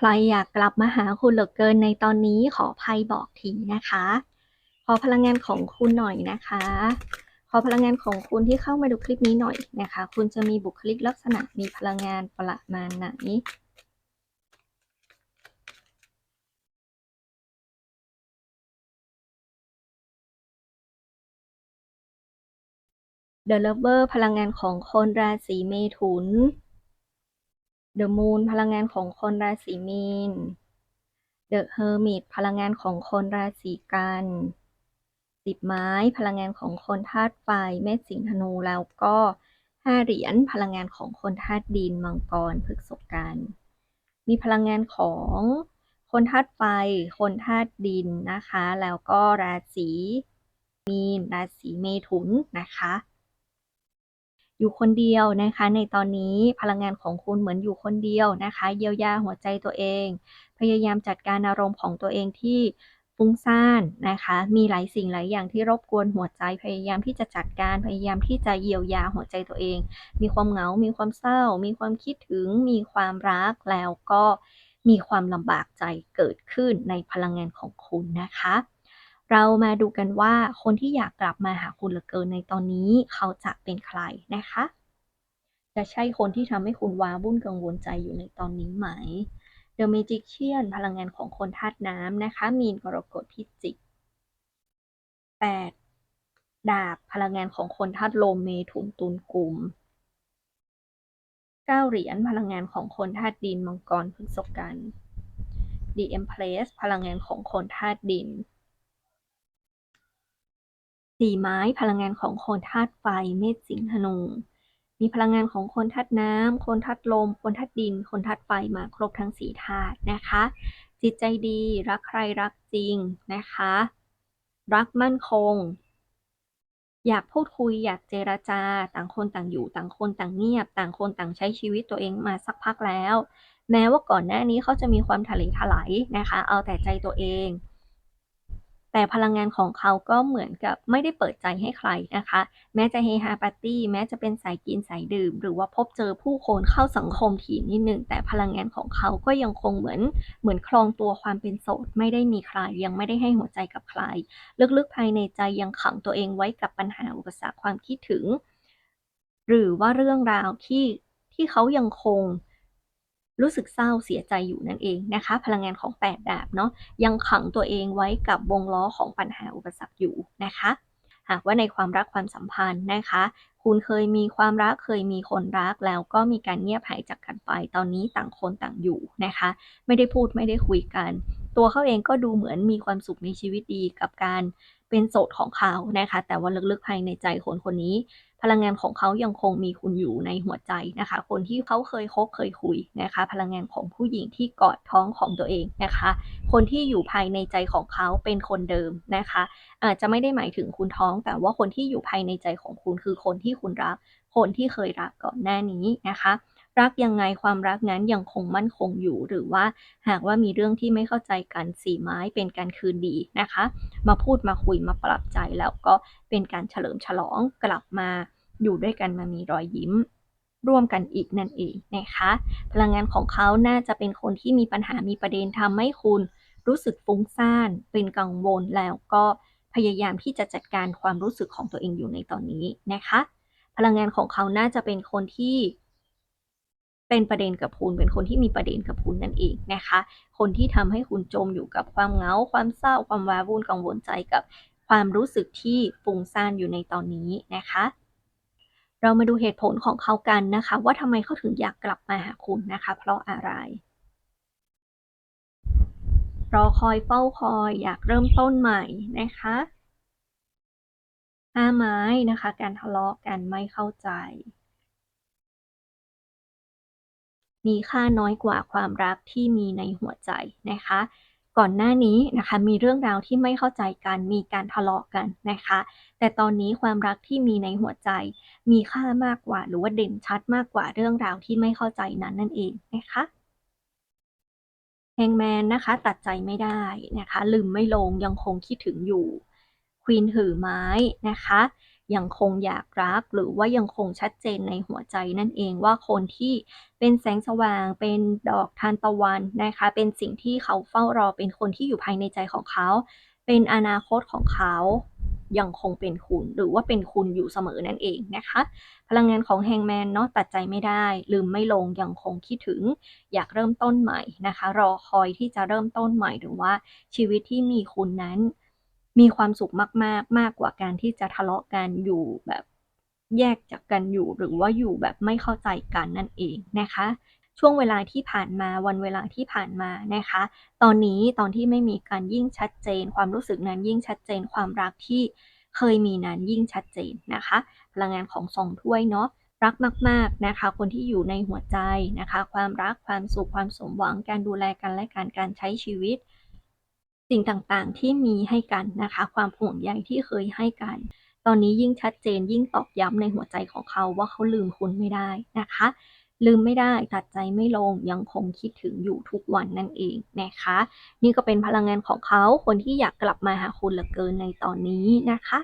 ใครอยากกลับมาหาคุณเหลือเกินในตอนนี้ขอภัยบอกทีนะคะ ขอพลังงานของคุณหน่อยนะคะ ขอพลังงานของคุณที่เข้ามาดูคลิปนี้หน่อยนะคะ คุณจะมีบุคลิกลักษณะมีพลังงานประมาณไหน The Lover พลังงานของคนราศีเมถุน The Moon พลังงานของคนราศีมีน The Hermit พลังงานของคนราศีกันสิบไม้พลังงานของคนธาตุไฟเมษสิงห์ธนูแล้วก็ห้าเหรียญพลังงานของคนธาตุดินมังกรพฤกษกันมีพลังงานของคนธาตุไฟ คนธาตุดินนะคะ แล้วก็ราศีมีน ราศีเมถุนนะคะ อยู่คนเดียวนะคะ ในตอนนี้พลังงานของคุณเหมือนอยู่คนเดียวนะคะ เยียวยาหัวใจตัวเอง พยายามจัดการอารมณ์ของตัวเองที่ฟุ้งซ่านนะคะ มีหลายสิ่งหลายอย่างที่รบกวนหัวใจ พยายามที่จะจัดการ พยายามที่จะเยียวยาหัวใจตัวเอง มีความเหงา มีความเศร้า มีความคิดถึง มีความรัก แล้วก็มีความลำบากใจเกิดขึ้นในพลังงานของคุณนะคะ เรามาดูกันว่าคนที่อยากกลับมาหาคุณเหลือเกินในตอนนี้เขาจะเป็นใครนะคะ จะใช่คนที่ทำให้คุณว้าวุ่นกังวลใจอยู่ในตอนนี้ไหม The Magician พลังงานของคนธาตุน้ำนะคะ มีนกรกฎพิจิก 8 ดาบพลังงานของคนธาตุลมเมถุนตุลกุม9เหรียญพลังงานของคนธาตุดินมังกรพฤษกัน The Empress พลังงานของคนธาตุดิน สี่ไม้พลังงานของคนธาตุไฟเมษสิงห์ธนู มีพลังงานของคนธาตุน้ำคนธาตุลม คนธาตุดิน คนธาตุไฟมาครบทั้งสี่ธาตุนะคะ จิตใจดีรักใครรักจริงนะคะ รักมั่นคง อยากพูดคุยอยากเจรจา ต่างคนต่างอยู่ ต่างคนต่างเงียบ ต่างคนต่างใช้ชีวิตตัวเองมาสักพักแล้ว แม้ว่าก่อนหน้านี้เขาจะมีความทะเลทลายนะคะ เอาแต่ใจตัวเอง แต่พลังงานของเขาก็เหมือนกับไม่ได้เปิดใจให้ใครนะคะ แม้จะเฮฮาปาร์ตี้ แม้จะเป็นสายกินสายดื่ม หรือว่าพบเจอผู้คนเข้าสังคมทีนิดนึง แต่พลังงานของเขาก็ยังคงเหมือนเหมือนคลองตัวความเป็นโสด ไม่ได้มีใคร ยังไม่ได้ให้หัวใจกับใคร ลึกๆภายในใจยังขังตัวเองไว้กับปัญหาอุปสรรคความคิดถึง หรือว่าเรื่องราวที่ที่เขายังคง รู้สึกเศร้าเสียใจอยู่นั่นเองนะคะ พลังงานของ 8 ดาบเนาะยังขังตัวเองไว้กับวงล้อของปัญหาอุปสรรคอยู่นะคะ หากว่าในความรักความสัมพันธ์นะคะ คุณเคยมีความรักเคยมีคนรักแล้วก็มีการเงียบหายจากกันไป ตอนนี้ต่างคนต่างอยู่นะคะ ไม่ได้พูดไม่ได้คุยกัน ตัวเขาเองก็ดูเหมือนมีความสุขในชีวิตดีกับการเป็นโสดของเขานะคะ แต่ว่าลึกๆภายในใจคนคนนี้ พลังงานของเขายังคงมีคุณอยู่ในหัวใจนะคะ คนที่เขาเคยคบเคยคุยนะคะ พลังงานของผู้หญิงที่กอดท้องของตัวเองนะคะ คนที่อยู่ภายในใจของเขาเป็นคนเดิมนะคะ อาจจะไม่ได้หมายถึงคุณท้อง แต่ว่าคนที่อยู่ภายในใจของคุณคือคนที่คุณรัก คนที่เคยรักก่อนหน้านี้นะคะ รักยังไงความรักนั้นยังคงมั่นคงอยู่ หรือว่าหากว่ามีเรื่องที่ไม่เข้าใจกันสี่ไม้เป็นการคืนดีนะคะ มาพูดมาคุยมาปรับใจแล้วก็เป็นการเฉลิมฉลองกลับมาอยู่ด้วยกันมามีรอยยิ้มร่วมกันอีกนั่นเองนะคะ พลังงานของเขาน่าจะเป็นคนที่มีปัญหามีประเด็นทำให้คุณรู้สึกฟุ้งซ่าน เป็นกังวลแล้วก็พยายามที่จะจัดการความรู้สึกของตัวเองอยู่ในตอนนี้นะคะ พลังงานของเขาน่าจะเป็นคนที่ เป็นประเด็นกับคุณเป็นคนที่มีประเด็นกับคุณนั่นเองนะคะ คนที่ทำให้คุณจมอยู่กับความเหงา ความเศร้า ความว้าวุ่นกังวลใจกับความรู้สึกที่ฟุ้งซ่านอยู่ในตอนนี้นะคะ เรามาดูเหตุผลของเขากันนะคะ ว่าทำไมเขาถึงอยากกลับมาหาคุณนะคะ เพราะอะไรรอคอยเฝ้าคอยอยากเริ่มต้นใหม่นะคะห้าไม้นะคะ การทะเลาะกันไม่เข้าใจ มีค่าน้อยกว่าความรักที่มีในหัวใจนะคะ ก่อนหน้านี้นะคะมีเรื่องราวที่ไม่เข้าใจกันมีการทะเลาะกันนะคะ แต่ตอนนี้ความรักที่มีในหัวใจ มีค่ามากกว่า หรือว่าเด่นชัดมากกว่าเรื่องราวที่ไม่เข้าใจนั้นนั่นเองนะคะแฮงแมนนะคะตัดใจไม่ได้นะคะ ลืมไม่ลงยังคงคิดถึงอยู่ควีนถือไม้นะคะ ยังคงอยากรัก หรือว่ายังคงชัดเจนในหัวใจนั่นเองว่าคนที่เป็นแสงสว่างเป็นดอกทานตะวันนะคะ เป็นสิ่งที่เขาเฝ้ารอเป็นคนที่อยู่ภายในใจของเขา เป็นอนาคตของเขายังคงเป็นคุณหรือว่าเป็นคุณอยู่เสมอนั่นเองนะคะ พลังงานของ Hangman เนาะตัดใจไม่ได้ ลืมไม่ลงยังคงคิดถึง อยากเริ่มต้นใหม่นะคะ รอคอยที่จะเริ่มต้นใหม่หรือว่าชีวิตที่มีคุณนั้น มีความสุขมากๆมากกว่าการที่จะทะเลาะกันอยู่แบบแยกจากกันอยู่หรือว่าอยู่แบบไม่เข้าใจกันนั่นเองนะคะ ช่วงเวลาที่ผ่านมาวันเวลาที่ผ่านมานะคะ ตอนนี้ตอนที่ไม่มีกันยิ่งชัดเจน ความรู้สึกนั้นยิ่งชัดเจนความรักที่เคยมีนั้นยิ่งชัดเจนนะคะ พลังงานของ2ถ้วยเนาะรักมาก ๆ นะคะ คนที่อยู่ในหัวใจนะคะ ความรักความสุขความสมหวังการดูแลกันและกันการใช้ชีวิต สิ่งต่างๆ ที่มีให้กันนะคะ ความห่วงใยที่เคยให้กัน ตอนนี้ยิ่งชัดเจนยิ่งตอกย้ำในหัวใจของเขาว่าเขาลืมคุณไม่ได้นะคะ ลืมไม่ได้ตัดใจไม่ลงยังคงคิดถึงอยู่ทุกวันนั่นเองนะคะ นี่ก็เป็นพลังงานของเขาคนที่อยากกลับมาหาคุณเหลือเกินในตอนนี้นะคะ